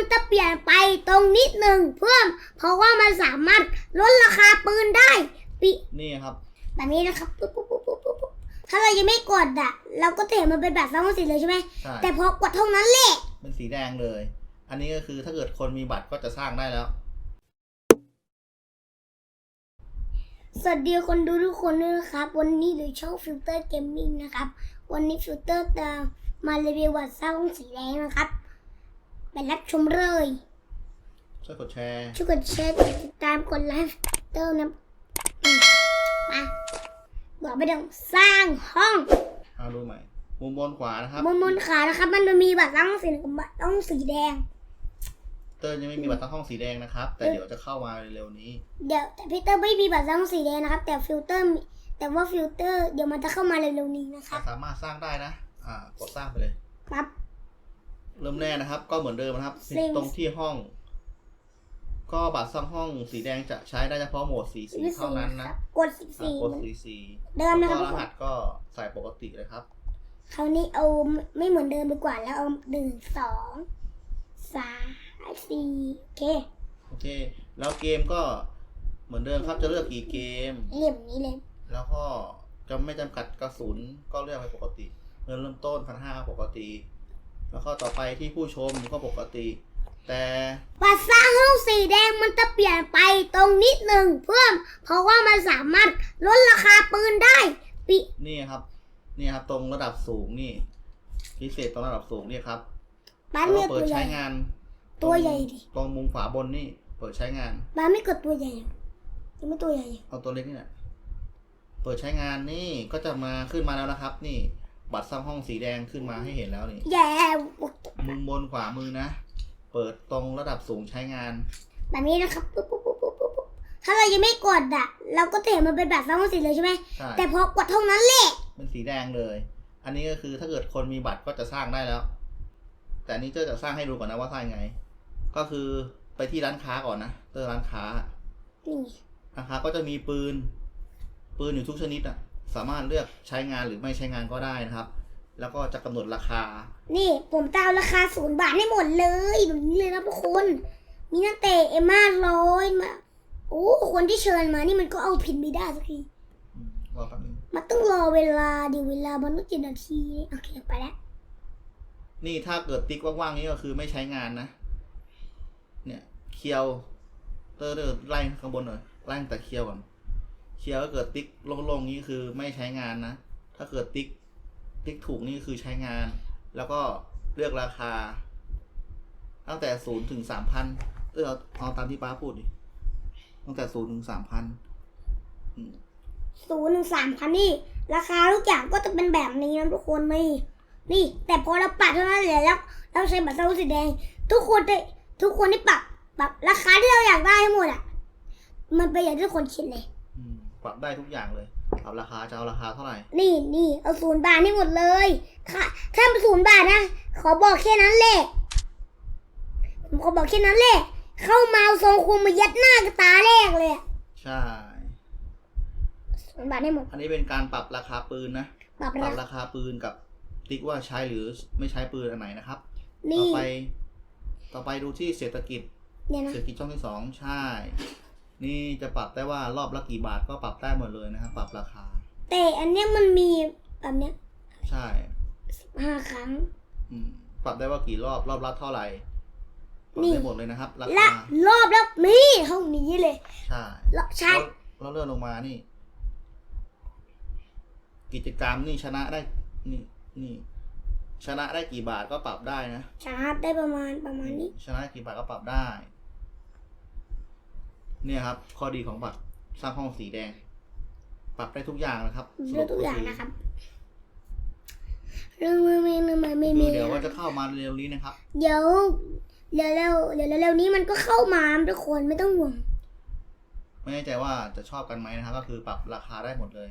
มันจะเปลี่ยนไปตรงนิดหนึ่งเพื่อเพราะว่ามันสามารถลดราคาปืนได้ปินี่ครับ แบบนี้นะครับปุ๊บปุ๊บปุ๊บปุ๊บปุ๊บปุ๊บถ้าเรายังไม่กดอะเราก็จะเห็นมันเป็นแบบสองสีเลยใช่ไหมใช่แต่พอกดเท่านั้นแหละเป็นสีแดงเลย อันนี้ก็คือถ้าเกิดคนมีบัตรก็จะสร้างได้แล้ว สวัสดีคนดูทุกคนด้วยนะครับ วันนี้หรือช่องฟิลเตอร์เกมมิ่งนะครับ วันนี้ฟิลเตอร์จะมารีวิววัดสร้างสีแดงนะครับ ไปรับชมเลยช่วยกดแชร์ช่วยกดแชร์กดติดตามกดไลค์เติมนะอืมมาบอกไปเดี๋ยวสร้างห้องเอาดูใหม่มุมบนขวานะครับบนบนขานะครับ มันจะมีบัตรสร้างสีกับบัตรต้องสีแดง เตอร์ยังไม่มีบัตรตั้งห้องสีแดงนะครับ แต่เดี๋ยวจะเข้ามาเร็วๆนี้ เดี๋ยวแต่พี่เตอร์ไม่มีบัตรสร้างสีแดงนะครับ แต่ฟิลเตอร์มีแต่ว่าฟิลเตอร์เดี๋ยวมันจะเข้ามาเร็วๆนี้นะครับสามารถสร้างได้นะ อ่ากดสร้างไปเลย ปั๊บ เริ่มแรกนะครับ ก็เหมือนเดิมนะครับ Sims ตรงที่ห้อง ก็บัตรสร้างห้องสีแดงจะใช้ได้เฉพาะโหมดสีสีเท่านั้นนะกดสิบอ่าสี่กดสีสีเดิมนะครับแล้วก็รหัสก็ใส่ปกติเลยครับ คราวนี้เอาไม่เหมือนเดิมดีกว่าแล้วเอาหนึ่งสองสามสี่โอเคโอเค แล้วเกมก็เหมือนเดิมครับจะเลือกกี่เกมเรียบนี้เลยแล้วก็จะไม่จำกัดกระสุนก็เลือกไปปกติเงินเริ่มต้นพันห้าปกติ แล้วก็ต่อไปที่ผู้ชมก็ปกติ แต่บัตรสร้างห้องสีแดงมันจะเปลี่ยนไปตรงนิดหนึ่งเพื่อเพราะว่ามันสามารถลดราคาปืนได้ปินี่ครับนี่ครับ ตรงระดับสูงนี่ พิเศษตรงระดับสูงนี่ครับบ้านแล้วไม่ก็ตัเปิวดใหญ่ใช้งานตัวใหญ่ดิตรงมุมขวาบนนี่ เปิดใช้งานบ้านไม่กดตัวใหญ่ยังไม่ตัวใหญ่เอาตัวเล็กนี่แหละเปิดใช้งานนี่ก็จะมาขึ้นมาแล้วนะครับ นี่ บัตรสร้างห้องสีแดงขึ้นมาให้เห็นแล้วนี่ แย่มุมบนขวามือนะ เปิดตรงระดับสูงใช้งาน แบบนี้นะครับปุ๊บปุ๊บปุ๊บปุ๊บปุ๊บปุ๊บถ้าเรายังไม่กดอะเราก็จะเห็นมันเป็นแบบสองสีเลยใช่ไหมใช่แต่พอกดเท่านั้นแหละเป็นสีแดงเลย อันนี้ก็คือถ้าเกิดคนมีบัตรก็จะสร้างได้แล้ว แต่อันนี้เจ้าจะสร้างให้ดูก่อนนะว่าสร้างยังไง ก็คือไปที่ร้านค้าก่อนนะเตอร์ร้านค้านี่ ร้านค้าก็จะมีปืน ปืนอยู่ทุกชนิดอะ สามารถเลือกใช้งานหรือไม่ใช้งานก็ได้นะครับ แล้วก็จะกำหนดราคา นี่ผมจะเอาราคาศูนย์บาทให้หมดเลยแบบนี้เลยนะทุกคน มีนักเตะเอมมาร้อยมาโอ้คนที่เชิญมานี่มันก็เอาผิดไม่ได้สักทีอืมรอแป๊บนึงมันต้องรอเวลาดิเวลามันต้องกี่นาทีโอเคไปแล้วนี่ถ้าเกิดติ๊กว่างๆนี้ก็คือไม่ใช้งานนะ เนี่ยเคียวเตอร์เตอร์ไล่ข้างบนหน่อยไล่ตั้งแต่เคียวก่อน เคียวถ้าเกิดติ๊กโล่งๆนี้คือไม่ใช้งานนะ ถ้าเกิดติ๊กติ๊กถูกนี่คือใช้งาน แล้วก็เลือกราคา ตั้งแต่ศูนย์ถึงสามพันเออเอาเอาตามที่ป้าพูดดิตั้งแต่ศูนย์ถึงสามพันศูนย์หนึ่งสามพันนี่ ราคาทุกอย่างก็จะเป็นแบบนี้นะทุกคนนี่นี่ แต่พอเราปัดเท่านั้นแหละแล้วเราใช้บัตรสวิตสีแดง ทุกคนได้ทุกคนที่ปรับปรับราคาที่เราอยากได้ทั้งหมดอะ มันเป็นอย่างที่ทุกคนคิดเลย ปรับได้ทุกอย่างเลยปรับราคาจะเอาราคาเท่าไหร่ นี่นี่เอาศูนย์บาทให้หมดเลยถ้าถ้าเป็นศูนย์บาทนะ ขอบอกแค่นั้นแหละผมขอบอกแค่นั้นแหละ เข้ามาเอาทรงคุมมายัดหน้ากับตาแรกเลยอะใช่ ศูนย์บาทให้หมด อันนี้เป็นการปรับราคาปืนนะ ปรับปรัราบราคาปืนกับติ๊กว่าใช้หรือไม่ใช้ปืนอันไหนนะครับ ต่นี่อไป ต่อไปดูที่เศรษฐกิจ เนี่ยนะ เศรษฐกิจช่องที่สองใช่ นี่จะปรับได้ว่ารอบละกี่บาทก็ปรับได้หมดเลยนะครับปรับราคา แต่อันเนี้ยมันมีแบบเนี้ยใช่ห้าครั้ง อืมปรับได้ว่ากี่รอบรอบละเท่าไหร่ปรับนี่ได้หมดเลยนะครับราและคา รอบแล้วนี่ห้องนี้เลย ใช่แล้วใช่แล้วแล้วเลื่อนลงมานี่ กิจกรรมนี่ชนะได้นี่นี่ชนะได้กี่บาทก็ปรับได้นะชาร์จได้ประมาณประมาณนี้ ชนะกี่บาทก็ปรับได้ เนี่ยครับ ข้อดีของบัตรสร้างห้องสีแดง ปรับได้ทุกอย่างนะครับเรื่องทุกอย่างนะครับเรื่องไม่ไม่ไม่ไม่คืไม่อเดี๋ยวว่าจะเข้ามาเร็วนี้นะครับ เดี๋ยวเดี๋ยวเร็วเดี๋ยวเร็วๆนี้มันก็เข้ามาทุกคนไม่ต้องห่วงไม่แน่ใจว่าจะชอบกันไหมนะครับ ก็คือปรับราคาได้หมดเลย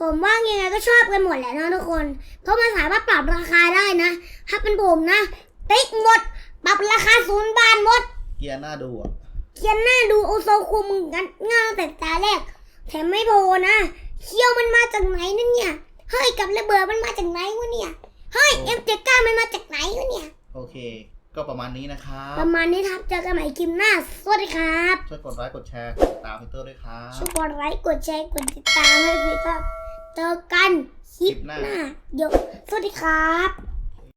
ผมว่ายังไงก็ชอบกันหมดแหละนะทุกคน เพราะมันสามารถปรับราคาได้นะ ถ้าเป็นผมนะ ติ๊กหมด ปรับราคาศูนย์บาทหมด เกียร์หน้าดูอะ เขียนหน้าดูโอโซคุมกันง่ายแต่ตาแรก แถมไม่พอนะเคี้ยวมันมาจากไหนนั่นเนี่ยเฮ้ยกับระเบิดมันมาจากไหนวะเนี่ยเฮ้ยเอ็มเจก้ามันมาจากไหนวะเนี่ย โอเค ก็ประมาณนี้นะครับ ประมาณนี้ครับเจอกันใหม่คลิปหน้าสวัสดีครับช่วยกดไลค์กดแชร์ตามพีเตอร์ด้วยครับช่วยกดไลค์กดแชร์กดติดตามให้พี่ครับเจอกันคลิปหน้าเดี๋ยวสวัสดีครับ